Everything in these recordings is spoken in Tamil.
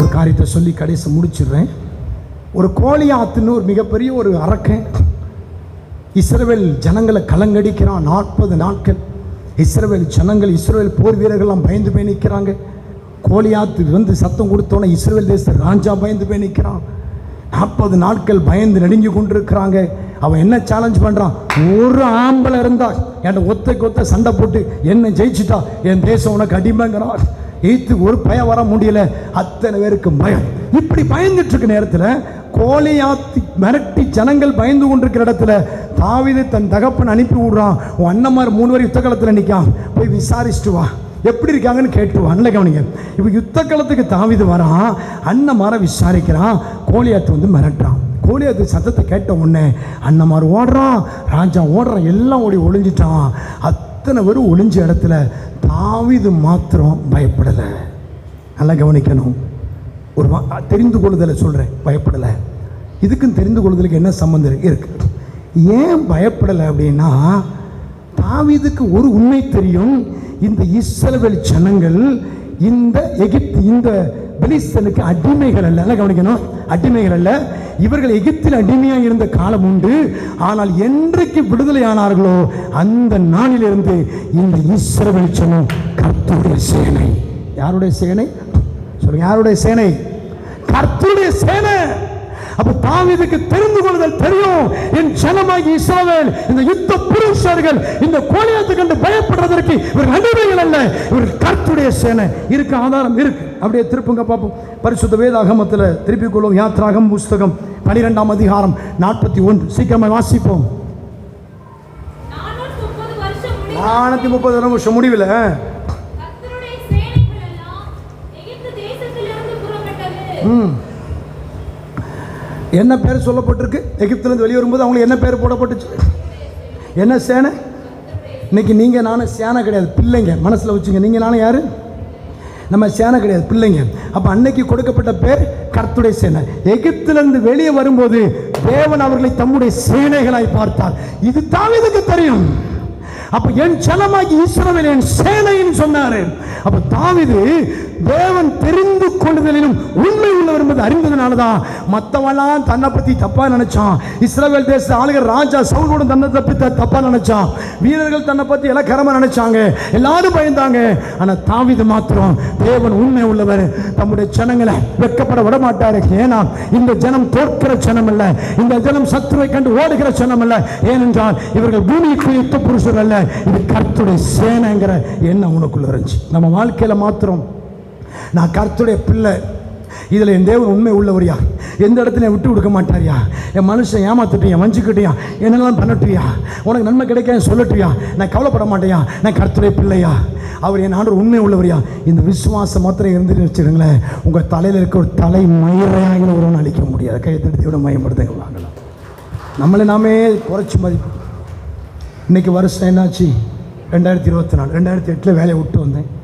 ஒரு காரியத்தை சொல்லி கடைசி முடிச்சிடுறேன். ஒரு கோலியாத்துன்னு ஒரு மிகப்பெரிய ஒரு அரக்கன். இஸ்ரவேல் ஜனங்களை கலங்கடிக்கிறான். நாற்பது நாட்கள் இஸ்ரவேல் ஜனங்கள் இஸ்ரேல் போர் வீரர்கள்லாம் பயந்து போய் நிற்கிறாங்க கோலியாத்து வந்து சத்தம் கொடுத்தோன்னே இஸ்ரேல் தேச ராஜா பயந்து போய் நிற்கிறான் நாற்பது நாட்கள் பயந்து நெடுங்கி கொண்டிருக்கிறாங்க. அவன் என்ன சேலஞ்ச் பண்ணுறான் ஒரு ஆம்பளை இருந்தா என்னை ஒத்தைக்கு ஒத்த சண்டை போட்டு என்ன ஜெயிச்சுட்டா? என் தேசம் உனக்கு அடிமைங்கிறான். ஈத்து ஒரு பயம் வர முடியல. அத்தனை பேருக்கு பயம். இப்படி பயந்துட்டு இருக்க நேரத்தில் கோலியாத்தி மிரட்டி ஜனங்கள் பயந்து கொண்டிருக்கிற இடத்துல தாவிதை தன் தகப்பன் அனுப்பி விடுறான். உன் அண்ணமார் மூணு பேர் யுத்த காலத்தில் நிற்கான் போய் விசாரிச்சுட்டு வா. எப்படி இருக்காங்கன்னு கேட்டுவான் இல்லை கவனிங்க. இப்போ யுத்த களத்துக்கு தாவிது வரான். அண்ணமாரை விசாரிக்கிறான். கோலியாத்து வந்து மிரட்டுறான். கோலியாத்து சத்தத்தை கேட்ட உடனே அண்ணமார் ஓடுறான். ராஜா ஓடுறான். எல்லாம் ஓடி ஒளிஞ்சிட்டான். அத்தனை பேரும் ஒளிஞ்ச இடத்துல தாவிது மாத்திரம் பயப்படலை. நல்லா கவனிக்கணும். ஒரு வா- தெரிந்து கொள்ளுதலை சொல்கிறேன் பயப்படலை. இதுக்கும் தெரிந்து கொள்ளுதலுக்கு என்ன சம்மந்தம் இருக்கு இருக்கு? ஏன் பயப்படலை அப்படின்னா தாவிதுக்கு ஒரு உண்மை தெரியும். இந்த இஸ்ரவேல் ஜனங்கள் இந்த எகிப்து இந்த பெலிஸ்தனுக்கு அடிமைகள் அல்ல. நல்லா கவனிக்கணும். அடிமைகள் அல்ல. இவர்கள் எகிப்தில் அடிமையாக இருந்த காலம் உண்டு. ஆனால் என்றைக்கு விடுதலை ஆனார்களோ அந்த நாளிலிருந்து இந்த ஈஸ்வர ஜனம் கர்த்தருடைய சேனை. யாருடைய சேனை? சொல்லுங்க யாருடைய சேனை? கர்த்தருடைய சேனை! அப்ப தாவீதுக்கு தெரிந்து கொள்ளுதல் தெரியும். என் ஜனமாகி இஸ்ரவேல் இந்த யுத்த புருஷர்கள் இந்த கோலியாத்தை கண்டு பயப்படுறதற்கு இவர்கள் அடிமைகள் அல்ல. இவர்கள் கர்த்தருடைய சேனை. இருக்கு ஆதாரம் இருக்கு. அப்படியே திருப்புங்க பார்ப்போம். பரிசுத்த வேதாகமத்தில் திருப்பிக் கொள்ளும் யாத்ராகம் புஸ்தகம் பனிரெண்டாம் அதிகாரம் நாற்பத்தி ஒன்று. சீக்கிரமாக வாசிப்போம். நானூற்று முப்பது வருஷம் முடிவில். ம். என்ன பேர் சொல்லப்பட்டிருக்கு? எகிப்துலேருந்து வெளியே வரும்போது அவங்களுக்கு என்ன பேர் போடப்பட்டுச்சு? என்ன சேனை? இன்னைக்கு நீங்கள் நானும் சேனை கிடையாது பிள்ளைங்க. மனசில் வச்சுங்க நீங்கள் நானும் யார்? நம்ம சேனை கிடையாது பிள்ளைங்க. அப்போ அன்னைக்கு கொடுக்கப்பட்ட பேர் கர்த்துடைய சேனை. எகிப்திலிருந்து வெளியே வரும்போது தேவன் அவர்களை தம்முடைய சேனைகளாய் பார்த்தார். இது தாவீதுக்கு தெரியும். அப்ப என் ஜனமாகி ஈஸ்வரவில் என் சேனைன்னு சொன்னாரு. அப்ப தாவிது தேவன் தெரிந்து கொள்ளுதலிலும் உண்மை உள்ளவர் என்பது அறிந்ததுனால தான் மற்றவெல்லாம் தன்னை பத்தி தப்பா நினைச்சான். இஸ்ரேல் தேச ஆளுகர் ராஜா சவுலோட தன்னை தப்பி த- தப்பா நினைச்சான். வீரர்கள் தன்னை பத்தி இலக்கரமா நினைச்சாங்க. எல்லாரும் பயந்தாங்க. ஆனா தாவித மாத்திரம் தேவன் உண்மை உள்ளவர். தம்முடைய ஜனங்களை வெட்கப்பட விட மாட்டாரு ஏன்னா இந்த ஜனம் தோற்கிற ஜனம் அல்ல இந்த ஜனம் சத்துருவை கண்டு ஓடுகிற ஜனம் அல்ல ஏனென்றால் இவர்கள் பூமிக்கு யுத்த புருஷர் அல்ல. இது கர்த்துடைய சேனைங்கிற எண்ணம் உனக்குள்ள இருந்துச்சு. நம்ம வாழ்க்கையில மாத்திரம் நான் கருத்துடைய பிள்ளை. இதில் என் தேவன் உண்மை உள்ளவரியா. எந்த இடத்துல விட்டு கொடுக்க மாட்டாரியா. என் மனுஷன் ஏமாத்துட்டியா வஞ்சிக்கிட்டியா என்னெல்லாம் பண்ணட்டியா உனக்கு நன்மை கிடைக்க சொல்லட்டியா நான் கவலைப்பட மாட்டேயா நான் கருத்துடைய பிள்ளையா அவர் என் ஆண்டு உண்மை உள்ளவரியா. இந்த விசுவாசம் மாத்திரம் இருந்துட்டு வச்சுருங்களேன் உங்கள் தலையில் இருக்க ஒரு தலை மயிரையாக ஒருவன் அழிக்க முடியாது. கையெழுத்து விட மயப்படுத்துங்க வாங்கலாம். நம்மளை நாமே குறைச்சி மதிப்பு இன்னைக்கு வருஷம் என்னாச்சு? ரெண்டாயிரத்தி இருபத்தி நாலு. ரெண்டாயிரத்தி எட்டில் வேலையை விட்டு வந்தேன்.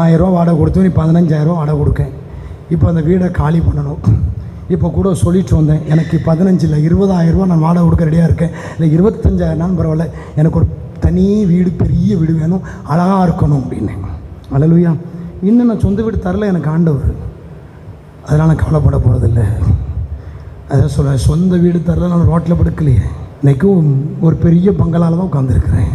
ஆயிரரூவா வாடகை கொடுத்து நீ பதினஞ்சாயிரரூவா வாடகை கொடுக்கேன் இப்போ அந்த வீடை காலி பண்ணணும். இப்போ கூட சொல்லிட்டு வந்தேன் எனக்கு பதினஞ்சில் இருபதாயிரரூவா நான் வாடகை கொடுக்க ரெடியாக இருக்கேன். இல்லை இருபத்தஞ்சாயிரம்னாலும் பரவாயில்ல. எனக்கு ஒரு தனி வீடு பெரிய வீடு வேணும். அழகாக இருக்கணும் அப்படின்னேன். அழலுயா இன்னும் நான் சொந்த வீடு தரல எனக்கு ஆண்டவர். அதனால் நான் கவலைப்பட போகிறதில்ல அதான் சொல்ல சொந்த வீடு தரல நான் ரோட்டில் படுக்கலையே. இன்றைக்கும் ஒரு பெரிய பங்களால் தான் உட்காந்துருக்குறேன்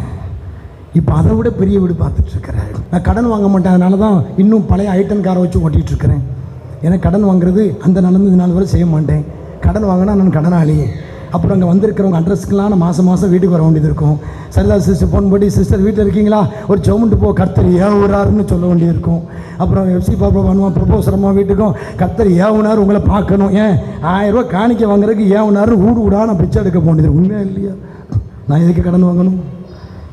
இப்போ அதை விட பெரிய வீடு பார்த்துட்டு இருக்கிறேன் நான் கடன் வாங்க மாட்டேன் அதனால தான் இன்னும் பழைய ஐட்டன் காரை வச்சு ஓட்டிகிட்டு இருக்கிறேன். எனக்கு கடன் வாங்குறது அந்த நடந்தது நாள் வரை செய்ய மாட்டேன். கடன் வாங்கினா நான் கடனாளி அப்புறம் அங்கே வந்திருக்கிறவங்க அட்ரஸ்க்கெலாம் நான் மாதம் மாதம் வீட்டுக்கு வர வேண்டியது இருக்கும். சரிதா சிஸ்டர் ஃபோன் பண்ணி சிஸ்டர் வீட்டில் இருக்கீங்களா? ஒரு சவுண்டு போ கர்த்தர் ஏவுறாருன்னு சொல்ல வேண்டியது இருக்கும். அப்புறம் எஃப்சி பாப்பா பண்ணுவான் ப்ரொபோசரமாக வீட்டுக்கும் கர்த்தர் ஏவுனார் உங்களை பார்க்கணும். ஏன்? ஆயிரம் காணிக்க வாங்குறதுக்கு ஏவுனாரு ஊடு ஊடா நான் பிச்சை எடுக்க வேண்டியது உண்மையாக இல்லையா? நான் எதுக்கு கடன் வாங்கணும்?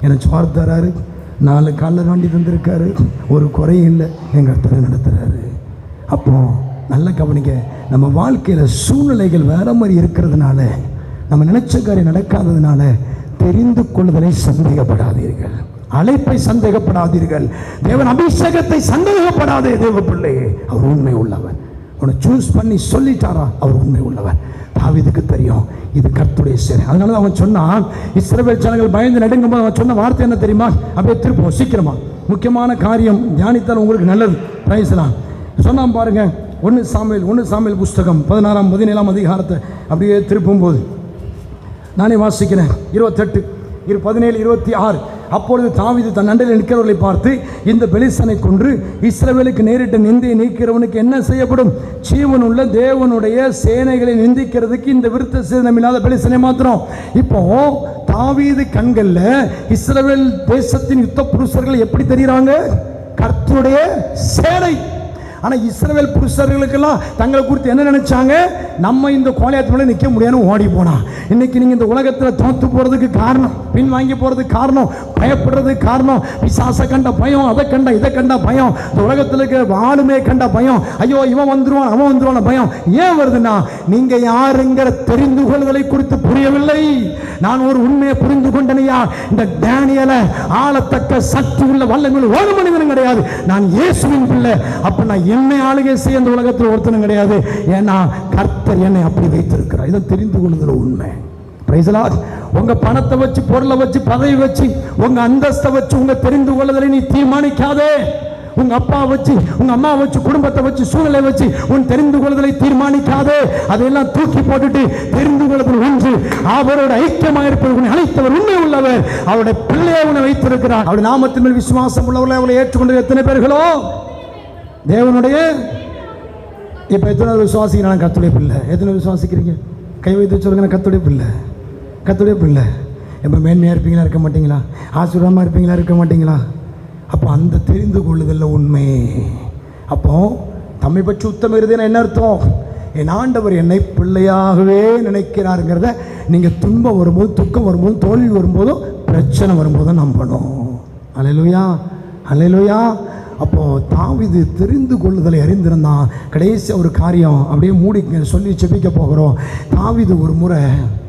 எனக்கு சோறு தராரு. நாலு காலில் தாண்டி தந்திருக்காரு. ஒரு குறையும் இல்லை. எங்கள் அர்த்தத்தை நடத்துகிறாரு அப்போ நல்ல கவனிக்க நம்ம வாழ்க்கையில் சூழ்நிலைகள் வேறு மாதிரி இருக்கிறதுனால நம்ம நினச்ச காரியம் நடக்காததுனால தெரிந்து கொள்வதை சந்தேகப்படாதீர்கள். அழைப்பை சந்தேகப்படாதீர்கள். தேவன் அபிஷேகத்தை சந்தேகப்படாதே தேவ பிள்ளையே. அவர் உண்மை உள்ளவர். உன்னை சூஸ் பண்ணி சொல்லிட்டாரா? அவர் உண்மை உள்ளவர். தாவிதுக்கு தெரியும் இது கர்த்துடைய சேனை அதனால தான் அவன் சொன்னான் இஸ்ரவேல் ஜனங்கள் பயந்து நடுங்கும் போது அவன் சொன்ன வார்த்தை என்ன தெரியுமா? அப்படியே திருப்போம் சீக்கிரமா. முக்கியமான காரியம் தியானித்தால் உங்களுக்கு நல்லது. பிரைஸ்லாம் சொன்னான் பாருங்க ஒன்று சாமியல் ஒன்று சாமியல் புஸ்தகம் பதினாறாம் பதினேழாம் அதிகாரத்தை அப்படியே திருப்பும் போது நானே வாசிக்கிறேன் இருபத்தெட்டு. இரு பதினேழு இருபத்தி ஆறு. அப்பொழுது தாவீது தன் அண்டையில் நிற்கிறவர்களை பார்த்து இந்த பெலிசனை கொன்று இஸ்ரவேலுக்கு நேரிட்ட நிந்தையை நீக்கிறவனுக்கு என்ன செய்யப்படும்? ஜீவனுள்ள தேவனுடைய சேனைகளை நிந்திக்கிறதுக்கு இந்த விருத்த சேதனம் இல்லாத பெலிசனை மாத்திரம். இப்போ தாவீது கண்களில் இஸ்ரவேல் தேசத்தின் யுத்த புருஷர்கள் எப்படி தெரிகிறாங்க கர்த்தருடைய சேனை. ஆனா இஸ்ரவேல் புருஷர்களுக்கெல்லாம் தங்களை குறித்து என்ன நினைச்சாங்க? நம்ம இந்த கோலையத்து மேலே நிற்க முடியாதுன்னு ஓடி போனா. இன்னைக்கு நீங்க இந்த உலகத்துல தோத்து போறதுக்கு காரணம் பின் வாங்கி போறதுக்கு காரணம் பயப்படுறதுக்கு காரணம் விசாச கண்ட பயம் அதை கண்ட இதை கண்ட பயம் இந்த உலகத்துல இருக்கிற ஆளுமே கண்ட பயம் ஐயோ இவன் வந்துருவான் அவன் வந்துருவான் பயம் ஏன் வருதுன்னா நீங்க யாருங்கிற தெரிந்து கொள்வதை குறித்து புரியவில்லை. நான் ஒரு உண்மையை புரிந்து கொண்டனையா. இந்த டேனியலை ஆளத்தக்க சக்தி உள்ள வல்லங்கள் ஒரு மனிதனும் கிடையாது. நான் இயேசுவின் பிள்ளை. அப்ப நான் என்னை ஆளுகை செய்ய இந்த உலகத்தில் ஒருத்தனும் கிடையாது. ஏன்னா கர்த்தர் என்னை அப்படி வைத்திருக்கிறார். இதை தெரிந்து கொள்ளுதல் உண்மை. Praise உங்க பணத்தை வச்சு பொருளை வச்சு பதவி வச்சு உங்க அந்தஸ்தை வச்சு உங்க தெரிந்து கொள்ளுதலை நீ தீர்மானிக்காதே. உங்க அப்பா வச்சு உங்க அம்மா வச்சு குடும்பத்தை வச்சு சூழலை வச்சு உன் தெரிந்து கொள்ளுதலை தீர்மானிக்காதே. அதையெல்லாம் தூக்கி போட்டுட்டு தெரிந்து கொள்ளுதல் ஒன்று. அவரோட ஐக்கியமாக இருப்பது உன்னை அழைத்தவர் உண்மை உள்ளவர். அவருடைய பிள்ளையை உன்னை வைத்திருக்கிறார். அவருடைய நாமத்தின் மேல் விசுவாசம் உள்ளவர்களை அவளை ஏற்றுக்கொண்டு எத்தனை பேர்களோ? தேவனுடைய இப்போ எத்தனை விசுவாசிக்கிறாங்க? கத்துடைய பிள்ளை. எத்தனை விசுவாசிக்கிறீங்க? கை வைத்து சொல்லுங்க நான் கத்துடைய பிள்ளை. கத்துடைய பிள்ளை. எப்போ மேன்மையாக இருப்பீங்களா இருக்க மாட்டீங்களா? ஆசீர்வாதமாக இருப்பீங்களா இருக்க மாட்டீங்களா? அப்போ அந்த தெரிந்து கொள்ளுதல்ல உண்மை. அப்போ தம்மை பற்றி உத்தம இருதேனா என்ன அர்த்தம்? என் ஆண்டவர் என்னை பிள்ளையாகவே நினைக்கிறாருங்கிறத நீங்கள் துன்பம் வரும்போது துக்கம் வரும்போது தோல்வி வரும்போதும் பிரச்சனை வரும்போதும் நம்பணும். அலையிலுயா அலையிலுயா. அப்போ தாவிது தெரிந்து கொள்ளுதலை அறிந்திருந்தான் கடைசி ஒரு காரியம் அப்படியே மூடி சொல்லி செபிக்க போகிறோம். தாவிது ஒரு முறை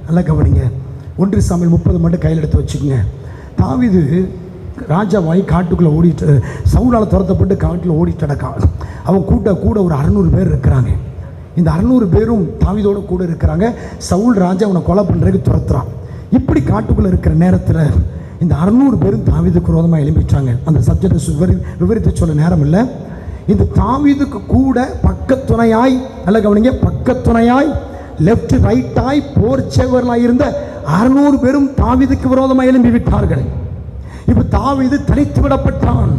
நல்லா கவனிங்க. ஒன்று சாமியில் முப்பது மட்டும் கையில் எடுத்து வச்சுக்கோங்க. தாவிது ராஜாவாய் காட்டுக்குள்ளே ஓடிட்டு சவுலால் துரத்தப்பட்டு காட்டில் ஓடிட்டு நடக்கான் அவன் கூட்ட கூட ஒரு அறநூறு பேர் இருக்கிறாங்க. இந்த அறநூறு பேரும் தாவிதோட கூட இருக்கிறாங்க. சவுல் ராஜா அவனை கொலை பண்ணுறதுக்கு துரத்துறான். இப்படி காட்டுக்குள்ளே இருக்கிற நேரத்தில் இந்த அறநூறு பேரும் தாவிதுக்கு விரோதமாக எழும்பிட்டாங்க. அந்த சப்ஜெக்டை விவரி விவரித்து சொல்ல நேரம் இல்லை இந்த தாவிதுக்கு கூட பக்கத்துணையாய் நல்ல கவனிங்க பக்கத்துணையாய் லெஃப்ட் ரைட்டாய் போர் செவர்களாக இருந்த அறுநூறு பேரும் தாவிதுக்கு விரோதமாக எழும்பி விட்டார்கள் இப்போ தாவிது தனித்து விடப்பட்டான்.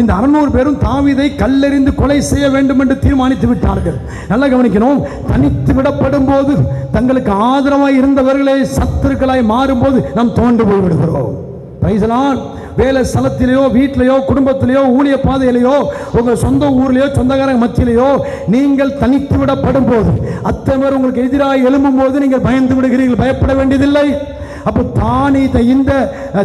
இந்த அறுநூறு பேரும் தாவிதை கல்லெறிந்து கொலை செய்ய வேண்டும் என்று தீர்மானித்து விட்டார்கள். நல்லா கவனிக்கணும். தனித்து விடப்படும் போது தங்களுக்கு ஆதரவாய் இருந்தவர்களே சத்துருக்களாய் மாறும்போது நாம் தோண்டு போய் விடுகிறோம் பைசலான் வேலை ஸ்தலத்திலேயோ வீட்டிலேயோ குடும்பத்திலேயோ ஊழிய பாதையிலேயோ உங்கள் சொந்த ஊர்லேயோ சொந்தக்காரங்க மத்தியிலேயோ நீங்கள் தனித்து விடப்படும் போது அத்தனை பேர் உங்களுக்கு எதிராக எழும்பும் போது நீங்கள் பயந்து விடுகிறீர்கள். பயப்பட வேண்டியதில்லை. அப்போ தானே இந்த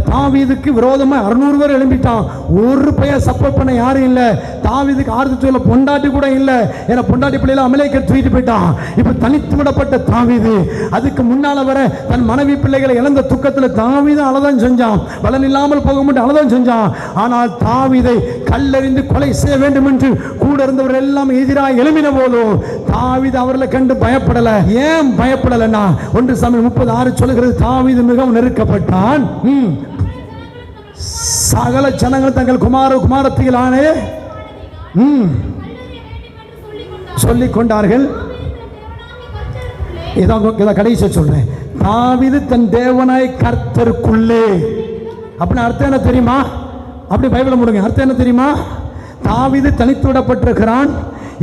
தாவீதுக்கு விரோதமாக அறுநூறு பேர் எழும்பிட்டான். ஒரு பையன் சப்போர்ட் பண்ண யாரும் இல்லை. தாவீதுக்கு ஆறுதல் சொல்ல பொண்டாட்டி கூட இல்லை. ஏன்னா பொண்டாட்டி பிள்ளையில அமலேக்க தூக்கிட்டு போயிட்டான். இப்போ தனித்து விடப்பட்ட தாவீது. அதுக்கு முன்னால் வர தன் மனைவி பிள்ளைகளை இழந்த துக்கத்தில் தாவீது அழதான் செஞ்சான். பலன் இல்லாமல் போக மட்டும் அழதான் செஞ்சான். ஆனால் தாவீதை கல்லறிந்து கொலை செய்ய வேண்டும் என்று கூட இருந்தவர் எல்லாம் எதிராக எழுமின போதும் தாவீது அவர்களை கண்டு பயப்படலை. ஏன் பயப்படலைன்னா ஒன்று சமயம் முப்பது ஆறு சொல்லுகிறது தாவீது மிகவும் நெருக்கப்பட்டான் சகல ஜனங்கள் தங்கள் குமார குமாரத்திகளானே சொல்லிக் கொண்டார்கள். இதான் இதை சொல்றேன். தாவிது தன் தேவனாய் கர்த்தருக்குள்ளே. அப்படின்னு அர்த்தம் என்ன தெரியுமா? அப்படி பைபிளை முடுங்க. அர்த்தம் என்ன தெரியுமா? தாவிது தனித்து விடப்பட்டிருக்கிறான்.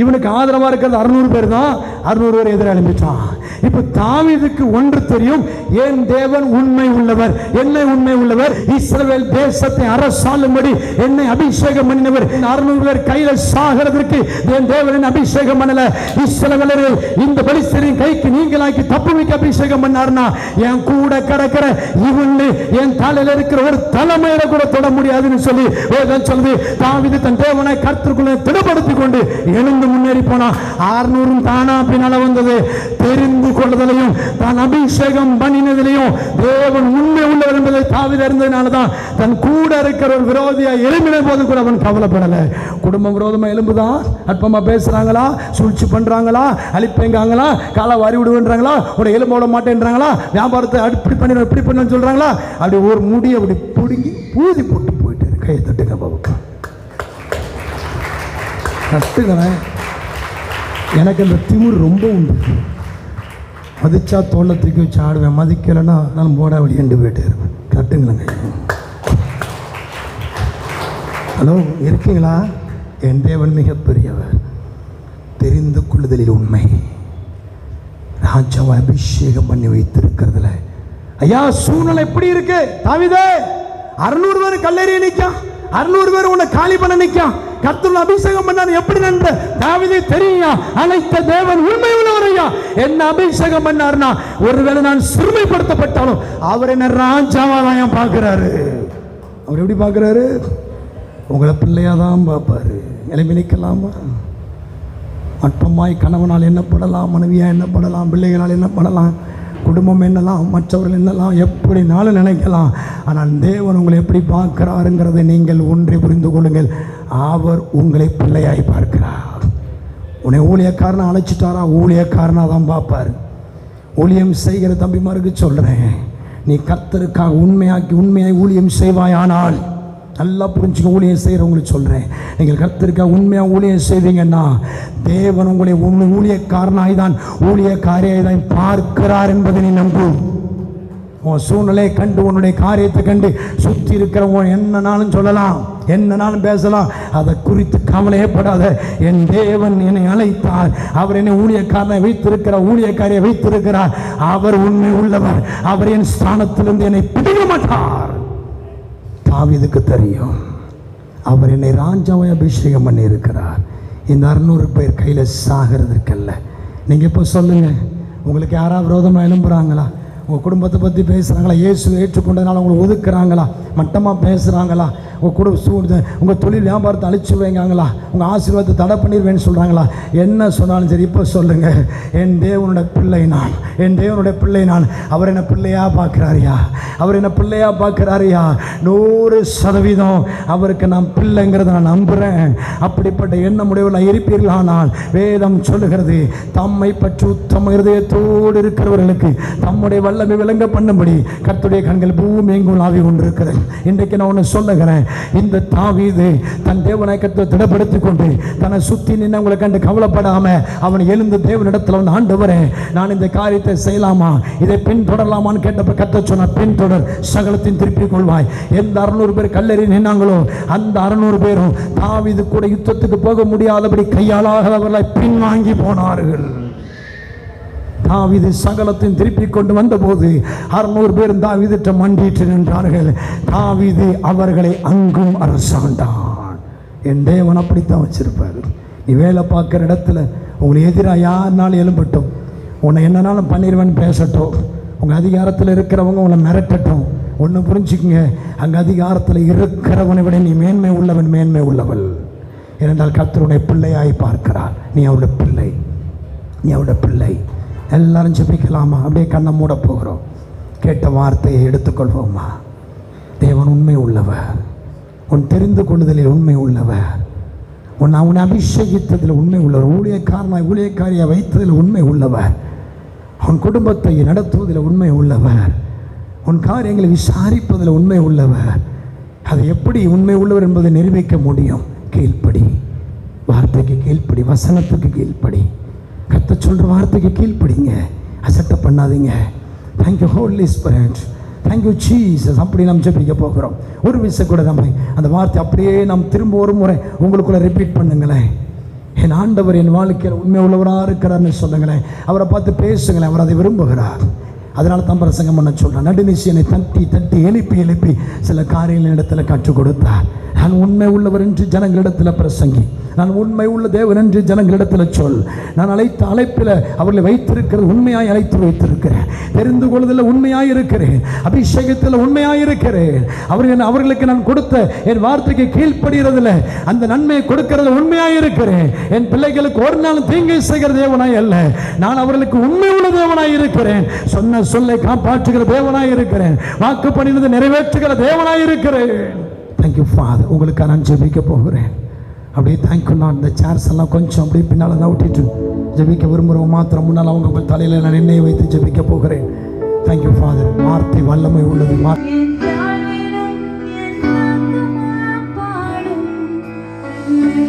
இவனுக்கு ஆதரவா இருக்கிறது அறுநூறு பேர் தான். அறுநூறு பேர் எதிராக எழும்பிட்டான். இப்போ தாவிதுக்கு ஒன்று தெரியும். என் தேவன் உண்மை உள்ளவர்? என்னை உண்மை உள்ளவர்? இஸ்ரவேல் தேசத்தை அரசாளும்படி என்னை அபிஷேகம் பண்ணினவர். அறுநூறு பேர் கையில சாகிறதற்கு என் தேவனின் அபிஷேகம் பண்ணல? இஸ்ரவேலர் இந்த பலிஸ்தரின் கைக்கு நீங்களாக்கி தப்பு வைக்க அபிஷேகம் பண்ணாருன்னா என் கூட கிடக்கிற இவன்னு என் தலையில இருக்கிற ஒரு தலைமையில கூட தொட முடியாதுன்னு சொல்லி வேதம் சொல்லுது. தாவிது தன் தேவனை கருத்துக்குள்ள திடப்படுத்திக் கொண்டு எழுந்து முன்னேறி போனா ஆறுநூறும் தானா பின்னால வந்தது. தெரிந்து கொள்ளுதலையும் தான் அபிஷேகம் பண்ணினதிலையும் தேவன் உண்மை உள்ளவர் என்பதை தாவில் இருந்ததுனால தான் தன் கூட இருக்கிற ஒரு விரோதியா எழும்பின போது கூட அவன் கவலைப்படலை. குடும்பம் விரோதமா எலும்புதான் அற்பமா பேசுறாங்களா? சூழ்ச்சி பண்றாங்களா? அழிப்பேங்காங்களா காலை வாரி விடுவேன்றாங்களா? உடைய எலும்பு விட மாட்டேன்றாங்களா? வியாபாரத்தை அப்படி பண்ணி இப்படி பண்ணுன்னு சொல்றாங்களா? அப்படி ஒரு முடி அப்படி பிடுங்கி பூதி போட்டு போயிட்டு கையை தட்டுங்க பாபுக்கு. தட்டுகிறேன் எனக்கு அந்த திமிர் ரொம்ப உண்டு. மதித்தா தோலை தூக்கி வச்சு ஆடுவேன். மதிக்கலைன்னா நான் போடா வெளியேண்டு போயிட்டு இருப்பேன். கட்டுங்களேங்க ஹலோ இருக்கீங்களா? என் தேவன் மிகப்பெரியவர். தெரிந்து கொள்ளுதலில் உண்மை. ராஜாவை அபிஷேகம் பண்ணி வைத்திருக்கிறதுல. ஐயா சூழ்நிலை எப்படி இருக்கு? தாவிதே அறுநூறு பேர் கல்லெறிய நிற்கான் அறுநூறு பேர் உன்னை காலி பண்ண நிற்கான் கர்த்தர் அபிஷேகம் பண்ணார் எப்படி நன்ற? தாவிதே தெரியும் அழைத்த தேவன் உண்மை உள்ளவர் ஐயா என்ன அபிஷேகம் பண்ணாருன்னா ஒருவேளை நான் சிறுமைப்படுத்தப்பட்டாலும் அவர் என்ன ராஜாவாதான் பார்க்கிறாரு. அவர் எப்படி பார்க்கிறாரு? உங்களை பிள்ளையா தான் பார்ப்பாரு. எழுப்பி நிற்கலாமா மட்டமாய் கணவனால் என்னப்படலாம் மனைவியாக என்னப்படலாம் பிள்ளைகளால் என்னப்படலாம் குடும்பம் என்னலாம் மற்றவர்கள் என்னலாம் எப்படினாலும் நினைக்கலாம். ஆனால் தேவன் உங்களை எப்படி பார்க்கிறாருங்கிறதை நீங்கள் ஒன்றை புரிந்து கொள்ளுங்கள். அவர் உங்களை பிள்ளையாய் பார்க்கிறார். உன்னை ஊழியக்காரனை அழைச்சிட்டாரா? ஊழியக்காரனாக தான் பார்ப்பார். ஊழியம் செய்கிற தம்பிமாருக்கு சொல்கிறேன் நீ கத்தருக்காக உண்மையாக்கி உண்மையாய் ஊழியம் செய்வாயானால் நல்லா புரிஞ்சுக்க ஊழியம் செய்கிறவங்களுக்கு சொல்கிறேன் நீங்கள் கர்த்தருக்காக உண்மையாக ஊழியம் செய்வீங்கன்னா தேவன் உங்களை உண்மை ஊழியக்காரனாய் தான் ஊழியக்காரியாய் தான் பார்க்கிறார் என்பதை நீ நம்பு. உன் சூழ்நிலையை கண்டு உன்னுடைய காரியத்தை கண்டு சுற்றி இருக்கிறவங்க என்னனாலும் சொல்லலாம் என்னனாலும் பேசலாம் அதை குறித்து கவலையப்படாத. என் தேவன் என்னை அழைத்தார். அவர் என்னை ஊழியக்காரனை வைத்திருக்கிறார் ஊழியக்காரியை வைத்திருக்கிறார். அவர் உண்மை உள்ளவர். அவர் என் ஸ்தானத்திலிருந்து என்னை பிடிக்க மாட்டார். தாவிதுக்கு தெரியும். அவர் என்னை ராஜாவை அபிஷேகம் பண்ணியிருக்கிறார். இந்த அறுநூறு பேர் கையில் சாகிறதுக்கல்ல. நீங்கள் இப்போ சொல்லுங்கள் உங்களுக்கு யாராவது விரோதமாக எழும்புகிறாங்களா உங்கள் குடும்பத்தை பற்றி பேசுகிறாங்களா இயேசு ஏற்றுக்கொண்டதுனால உங்களை ஒதுக்குறாங்களா? மட்டமாக பேசுகிறாங்களா உங்கள் கூட சூழ்நிலை உங்கள் தொழில் வியாபாரத்தை அழிச்சு வைங்காங்களா உங்கள் ஆசீர்வாதத்தை தடை பண்ணிடுவேன்னு சொல்கிறாங்களா என்ன சொன்னாலும் சரி இப்போ சொல்லுங்கள் என் தேவனுடைய பிள்ளை நான். என் தேவனுடைய பிள்ளை நான். அவர் என்ன பிள்ளையாக பார்க்குறாரியா அவர் என்ன பிள்ளையாக பார்க்குறாரியா நூறு சதவீதம் அவருக்கு நான் பிள்ளைங்கிறத நான் நம்புகிறேன் அப்படிப்பட்ட எண்ணம் உடையவர்களாக இருப்பீர்களானால் வேதம் சொல்லுகிறது தம்மை பற்றி உத்தம இருதயத்தோடு இருக்கிறவர்களுக்கு தம்முடைய வல்லமை விளங்க பண்ணும்படி கத்துடைய கண்கள் பூமி எங்கும் ஆவி கொண்டிருக்கிறது. இன்றைக்கு நான் ஒன்று சொல்லுகிறேன். இந்த தாவீது தன் தேவநாயக்கத்தை திடப்படுத்தி கொண்டு தன்னை சுற்றி நின்னவங்களை கண்டு கவலைப்படாம அவன் எழுந்து தேவனிடத்தில் வந்து ஆண்டவரே நான் இந்த காரியத்தை செய்யலாமா? இதை பின்தொடரலாமான்னு கேட்டப்ப கத்த சொன்ன பின்தொடர் சகலத்தின் திருப்பிக் கொள்வாய். எந்த அறுநூறு பேர் கல்லறி நின்னாங்களோ அந்த அறுநூறு பேரும் தாவீது கூட யுத்தத்துக்கு போக முடியாதபடி கையாளாதவர்களை பின்வாங்கி போனார்கள். தாவிது சகலத்தையும் திருப்பி கொண்டு வந்தபோது அறுநூறு பேர் தாவிதிட்ட மண்டிட்டு நின்றார்கள். தாவிது அவர்களை அங்கும் அரசாண்டான். என் தேவன் அப்படித்தான் வச்சிருப்பார். நீ வேலை பார்க்குற இடத்துல உங்களை எதிராக யாருனாலும் எழும்பட்டும். உன்னை என்னனாலும் பண்ணிடுவேன் பேசட்டும். உங்கள் அதிகாரத்தில் இருக்கிறவங்க உங்களை மிரட்டட்டும். ஒன்று புரிஞ்சுக்குங்க. அங்கே அதிகாரத்தில் இருக்கிறவனை விட நீ மேன்மை உள்ளவன் மேன்மை உள்ளவள். ஏனென்றால் கத்தருடைய பிள்ளையாய் பார்க்கிறார். நீ அவருடைய பிள்ளை. நீ அவருடைய பிள்ளை. எல்லாரும் ஜெபிக்கலாமா? அப்படியே கண்ணை மூட போகிறோம் கேட்ட வார்த்தையை எடுத்துக்கொள்வோமா? தேவன் உண்மை உள்ளவர். உன் தெரிந்து கொள்ளுதலில் உண்மை உள்ளவர். உன் அவனை அபிஷேகித்ததில் உண்மை உள்ளவர். ஊழியக்காரனாய் ஊழியக்காரியாக வைத்ததில் உண்மை உள்ளவர். உன் குடும்பத்தை நடத்துவதில் உண்மை உள்ளவர். உன் காரியங்களை விசாரிப்பதில் உண்மை உள்ளவர். அது எப்படி உண்மை உள்ளவர் என்பதை நிரூபிக்க முடியும்? கீழ்ப்படி. வார்த்தைக்கு கீழ்ப்படி. வசனத்துக்கு கீழ்ப்படி. கத்த சொல்கிற வார்த்தைக்கு கீழ்ப்படிங்க. அசட்டை பண்ணாதீங்க. Thank you holy spirit thank you Jesus அப்படி நாம் ஜெபிக்க போகிறோம். ஒரு விஷயம் கூட தான் அந்த வார்த்தை அப்படியே நாம் திரும்ப ஒரு முறை உங்களுக்குள்ள ரிப்பீட் பண்ணுங்களேன். என் ஆண்டவர் என் வாழ்க்கையில் உண்மை உள்ளவராக இருக்கிறார்னு சொல்லுங்களேன். அவரை பார்த்து பேசுங்களேன். அவர் அதை விரும்புகிறார். அதனால தான் பிரசங்கம் பண்ண சொல்கிறேன் நடுநிசி என்னை தட்டி தட்டி எழுப்பி எழுப்பி சில காரியங்கள் இடத்துல கற்றுக் கொடுத்தார். நான் உண்மை உள்ளவர் என்று ஜனங்களிடத்தில் பிரசங்கி. நான் உண்மை உள்ள தேவன் என்று ஜனங்களிடத்தில் சொல். நான் அழைத்த அழைப்பில் அவர்களை வைத்திருக்கிறது உண்மையாய் அழைத்து வைத்திருக்கிறேன். தெரிந்து கொள்வதில் உண்மையாய் இருக்கிறேன் அபிஷேகத்தில் உண்மையாய் இருக்கிறேன் அவர்கள் அவர்களுக்கு நான் கொடுத்த என் வார்த்தைக்கு கீழ்ப்படுகிறதுல அந்த நன்மையை கொடுக்கிறது உண்மையாய் இருக்கிறேன் என் பிள்ளைகளுக்கு ஒரு நாள் தீங்கை செய்கிற தேவனாய் அல்ல. நான் அவர்களுக்கு உண்மை உள்ள தேவனாய் இருக்கிறேன் சொன்ன சொல்லை காப்பாற்றுகிற தேவனாய் இருக்கிறேன் வாக்கு பண்ணினது நிறைவேற்றுகிற தேவனாய் இருக்கிறேன் தேங்க்யூ ஃபாதர் உங்களுக்கு நான் ஜெபிக்க போகிறேன். அப்படியே தேங்க்யூ நான் இந்த சேர்ஸ் எல்லாம் கொஞ்சம் அப்படியே பின்னால் நவுட்டிட்டு ஜெபிக்க விரும்புகிறவங்க மாத்திரம் முன்னால் அவங்க தலையில் நான் எண்ணெயை வைத்து ஜெபிக்க போகிறேன். தேங்க்யூ ஃபாதர் வார்த்தை வல்லமை உள்ளது. வார்த்தை